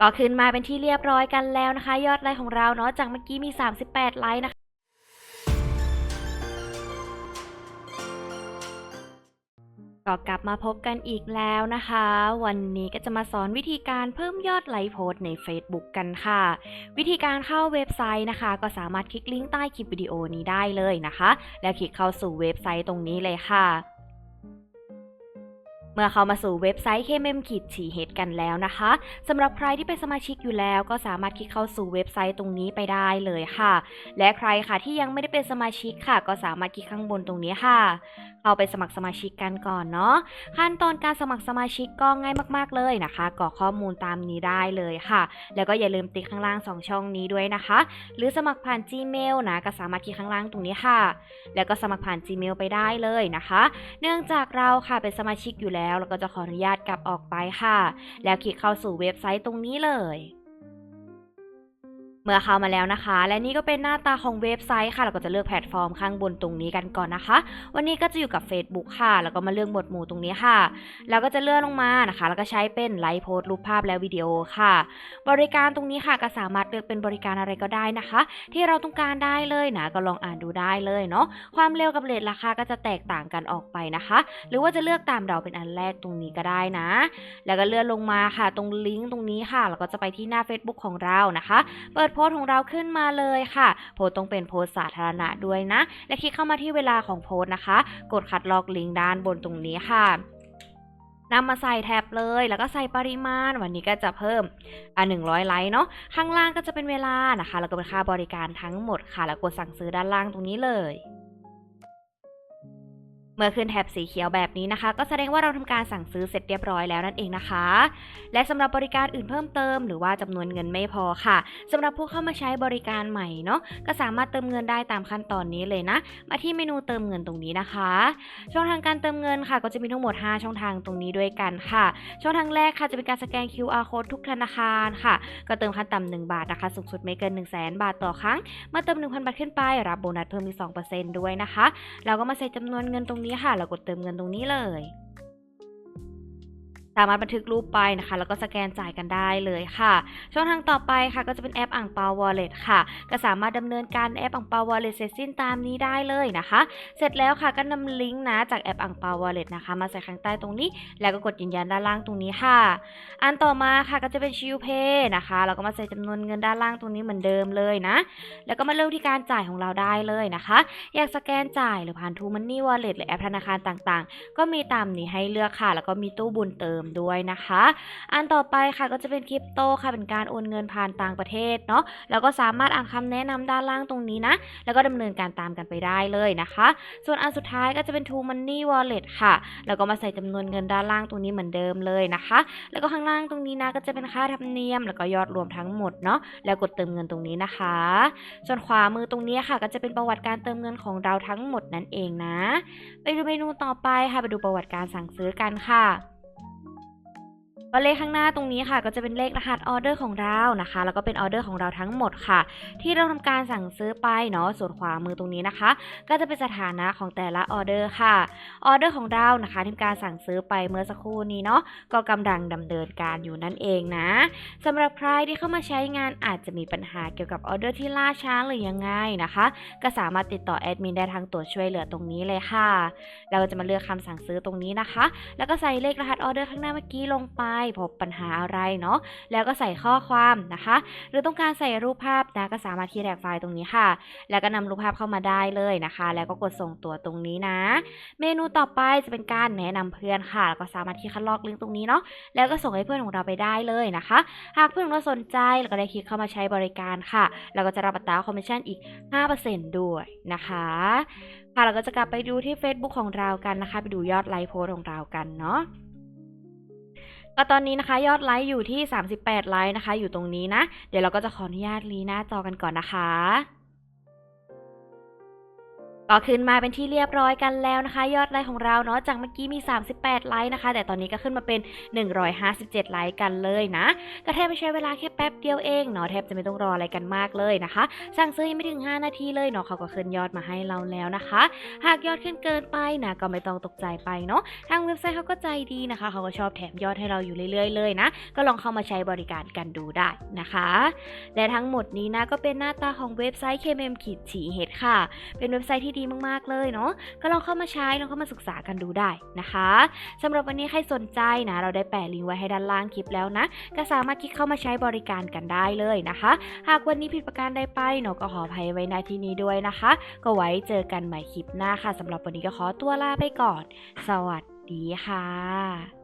ก็ขึ้นมาเป็นที่เรียบร้อยกันแล้วนะคะ ยอดไลค์ของเราเนาะจากเมื่อกี้มี 38 ไลค์นะคะก็กลับมาพบกันอีกแล้วนะคะ วันนี้ก็จะมาสอนวิธีการเพิ่มยอดไลค์โพสใน Facebook กันค่ะ วิธีการเข้าเว็บไซต์นะคะ ก็สามารถคลิกลิงก์ใต้คลิปวิดีโอนี้ได้เลยนะคะ แล้วคลิกเข้าสู่เว็บไซต์ตรงนี้เลยค่ะ มื่อเข้ามาสู่เว็บไซต์ KMM ขีดฉีเหตุกันแล้วนะคะสำหรับใครที่เป็นสมาชิกอยู่แล้วก็สามารถคลิกเข้าสู่เว็บไซต์ตรงนี้ไปได้เลยค่ะ และใครค่ะที่ยังไม่ได้เป็นสมาชิกค่ะ ก็สามารถคลิกข้างบนตรงนี้ค่ะ เข้าไปสมัครสมาชิกกันก่อนเนาะขั้นตอนการสมัครสมาชิกก็ง่ายมากๆเลยนะคะกรอกข้อมูลตามนี้ได้เลยค่ะ แล้วก็อย่าลืมติ๊กข้างล่าง 2 ช่องนี้ด้วยนะคะ หรือสมัครผ่าน Gmail นะก็สามารถคลิกข้างล่างตรงนี้ค่ะ แล้วก็สมัครผ่าน Gmail ไปได้เลยนะคะ เนื่องจากเราค่ะเป็นสมาชิกอยู่แล้วเราก็จะขออนุญาตกลับออกไปค่ะ แล้วคลิกเข้าสู่เว็บไซต์ตรงนี้เลย เมื่อเข้ามาแล้วนะคะ และนี่ก็เป็นหน้าตาของเว็บไซต์ค่ะ เราก็จะเลือกแพลตฟอร์มข้างบนตรงนี้กันก่อนนะคะ วันนี้ก็จะอยู่กับ Facebook ค่ะ แล้วก็มาเลือกหมวดหมู่ตรงนี้ค่ะ แล้วก็จะเลื่อนลงมานะคะ แล้วก็ใช้เป็นไลฟ์โพสต์รูปภาพและวิดีโอค่ะ บริการตรงนี้ค่ะก็สามารถเลือกเป็นบริการอะไรก็ได้นะคะ ที่เราต้องการได้เลยนะก็ลองอ่านดูได้เลยเนาะความเร็วกับเรทราคาก็จะแตกต่างกันออกไปนะคะ หรือว่าจะเลือกตามเราเป็นอันแรกตรงนี้ก็ได้นะ แล้วก็เลื่อนลงมาค่ะ ตรงลิงก์ตรงนี้ค่ะแล้วก็จะไปที่หน้า Facebook ของเรานะคะ เปิดพสต์ของเราขึ้นมาเลยค่ะ โพสต์ต้องเป็นโพสต์สาธารณะด้วยนะ และคลิกเข้ามาที่เวลาของโพสต์นะคะ กดคัดลอกลิงก์ด้านบนตรงนี้ค่ะนำมาใส่แท็บเลย แล้วก็ใส่ปริมาณ วันนี้ก็จะเพิ่มอะ100 ไลค์เนาะ ข้างล่างก็จะเป็นเวลานะคะ แล้วก็เป็นค่าบริการทั้งหมดค่ะ แล้วกดสั่งซื้อด้านล่างตรงนี้เลย เมื่อขึ้นแท็บสีเขียวแบบนี้นะคะ ก็แสดงว่าเราทำการสั่งซื้อเสร็จเรียบร้อยแล้วนั่นเองนะคะ และสำหรับบริการอื่นเพิ่มเติม หรือว่าจำนวนเงินไม่พอค่ะสำหรับผู้เข้ามาใช้บริการใหม่เนาะก็สามารถเติมเงินได้ตามขั้นตอนนี้เลยนะ มาที่เมนูเติมเงินตรงนี้นะคะ ช่องทางการเติมเงินค่ะ ก็จะมีทั้งหมด 5 ช่องทางตรงนี้ด้วยกันค่ะ ช่องทางแรกค่ะจะเป็นการสแกน QR code ทุกธนาคารค่ะ ก็เติมขั้นต่ำ1บาทนะคะ สูงสุดไม่เกิน1 0 0 0 0แบาทต่อครั้งเมื่อเติม 1,000 บาทขึ้นไปรับโบนัสเพิ่มอีก2%ด้วยนะคะ เราก็มาใส่จำนวนเงินตรงนี้ค่ะ เรากดเติมเงินตรงนี้เลย สามารถบันทึกรูปไปนะคะ แล้วก็สแกนจ่ายกันได้เลยค่ะ ช่องทางต่อไปค่ะก็จะเป็นแอปอ่างเปาวอลเล็ตค่ะ ก็สามารถดำเนินการแอปอ่างเปาวอลเล็ตเสร็จสิ้นตามนี้ได้เลยนะคะ เสร็จแล้วค่ะก็นำลิงก์นะจากแอปอ่างเปาวอลเล็ตนะคะ มาใส่ข้างใต้ตรงนี้ แล้วก็กดยืนยันด้านล่างตรงนี้ค่ะ อันต่อมาค่ะก็จะเป็นชิวเพย์นะคะแล้วก็มาใส่จำนวนเงินด้านล่างตรงนี้เหมือนเดิมเลยนะ แล้วก็มาเริ่มที่การจ่ายของเราได้เลยนะคะ อยากสแกนจ่ายหรือผ่านทูมันนี่วอลเล็ตหรือแอปธนาคารต่างๆ ก็มีตามนี้ให้เลือกค่ะ แล้วก็มีตู้บุญเติมด้วยนะคะ อันต่อไปค่ะก็จะเป็นคริปโตค่ะเป็นการโอนเงินผ่านต่างประเทศเนาะแล้วก็สามารถอ่านคำแนะนำด้านล่างตรงนี้นะ แล้วก็ดำเนินการตามกันไปได้เลยนะคะ ส่วนอันสุดท้ายก็จะเป็น True Money Wallet ค่ะ แล้วก็มาใส่จำนวนเงินด้านล่างตรงนี้เหมือนเดิมเลยนะคะ แล้วก็ข้างล่างตรงนี้นะก็จะเป็นค่าธรรมเนียม แล้วก็ยอดรวมทั้งหมดเนาะแล้วกดเติมเงินตรงนี้นะคะ ส่วนขวามือตรงนี้ค่ะ ก็จะเป็นประวัติการเติมเงินของเราทั้งหมดนั่นเองนะ ไปดูเมนูต่อไปค่ะไปดูประวัติการสั่งซื้อกันค่ะ ก็เลขข้างหน้าตรงนี้ค่ะ ก็จะเป็นเลขรหัสออเดอร์ของเรานะคะ แล้วก็เป็นออเดอร์ของเราทั้งหมดค่ะ ที่เราทำการสั่งซื้อไปเนาะส่วนขวามือตรงนี้นะคะ ก็จะเป็นสถานะของแต่ละออเดอร์ค่ะออเดอร์ของเรานะคะที่การสั่งซื้อไปเมื่อสักครู่นี้เนาะก็กำลังดำเนินการอยู่นั่นเองนะสำหรับใครที่เข้ามาใช้งานอาจจะมีปัญหาเกี่ยวกับออเดอร์ที่ล่าช้าหรือยังไงนะคะ ก็สามารถติดต่อแอดมินได้ทางตัวช่วยเหลือตรงนี้เลยค่ะ เราจะมาเลือกคำสั่งซื้อตรงนี้นะคะ แล้วก็ใส่เลขรหัสออเดอร์ข้างหน้าเมื่อกี้ลงไปพบปัญหาอะไรเนาะแล้วก็ใส่ข้อความนะคะ หรือต้องการใส่รูปภาพนะก็สามารถที่แรกไฟล์ตรงนี้ค่ะ แล้วก็นำรูปภาพเข้ามาได้เลยนะคะ แล้วก็กดส่งตัวตรงนี้นะ เมนูต่อไปจะเป็นการแนะนำเพื่อนค่ะแล้วก็สามารถที่คัดลอกลิงก์ตรงนี้เนาะแล้วก็ส่งให้เพื่อนของเราไปได้เลยนะคะ หากเพื่อนของเราสนใจแล้วก็ได้คลิกเข้ามาใช้บริการค่ะเราก็จะรับอัตราคอมมิชชั่นอีก 5%ด้วยนะคะค่ะเราก็จะกลับไปดูที่ Facebook ของเรากันนะคะ ไปดูยอดไลค์โพสของเรากันเนาะ ก็ตอนนี้นะคะ ยอดไลค์อยู่ที่ 38 ไลค์นะคะ อยู่ตรงนี้นะ เดี๋ยวเราก็จะขออนุญาตรีหน้าจอกันก่อนนะคะ ก็ขึ้นมาเป็นที่เรียบร้อยกันแล้วนะคะ ยอดไลค์ของเราเนาะจากเมื่อกี้มี 38 ไลค์นะคะ แต่ตอนนี้ก็ขึ้นมาเป็น 157 ไลค์กันเลยนะ ก็แทบไม่ใช้เวลาแค่แป๊บเดียวเองเนาะแทบจะไม่ต้องรออะไรกันมากเลยนะคะ สั่งซื้อยังไม่ถึง 5 นาทีเลยเนาะเขาก็ขึ้นยอดมาให้เราแล้วนะคะ หากยอดขึ้นเกินไปนะก็ไม่ต้องตกใจไปเนาะทางเว็บไซต์เขาก็ใจดีนะคะ เขาก็ชอบแถมยอดให้เราอยู่เรื่อยๆเลยนะก็ลองเข้ามาใช้บริการกันดูได้นะคะและทั้งหมดนี้นะก็เป็นหน้าตาของเว็บไซต์ KMM ขีดฉีเฮดค่ะ เป็นเว็บไซต์ที่ดีมากๆเลยเนาะก็ลองเข้ามาใช้ลองเข้ามาศึกษากันดูได้นะคะสำหรับวันนี้ใครสนใจนะ เราได้แปะลิงก์ไว้ให้ด้านล่างคลิปแล้วนะ ก็สามารถคลิกเข้ามาใช้บริการกันได้เลยนะคะ หากวันนี้ผิดประการใดไปเนาะก็ขออภัยไว้ในที่นี้ด้วยนะคะ ก็ไว้เจอกันใหม่คลิปหน้าค่ะสำหรับวันนี้ก็ขอตัวลาไปก่อน สวัสดีค่ะ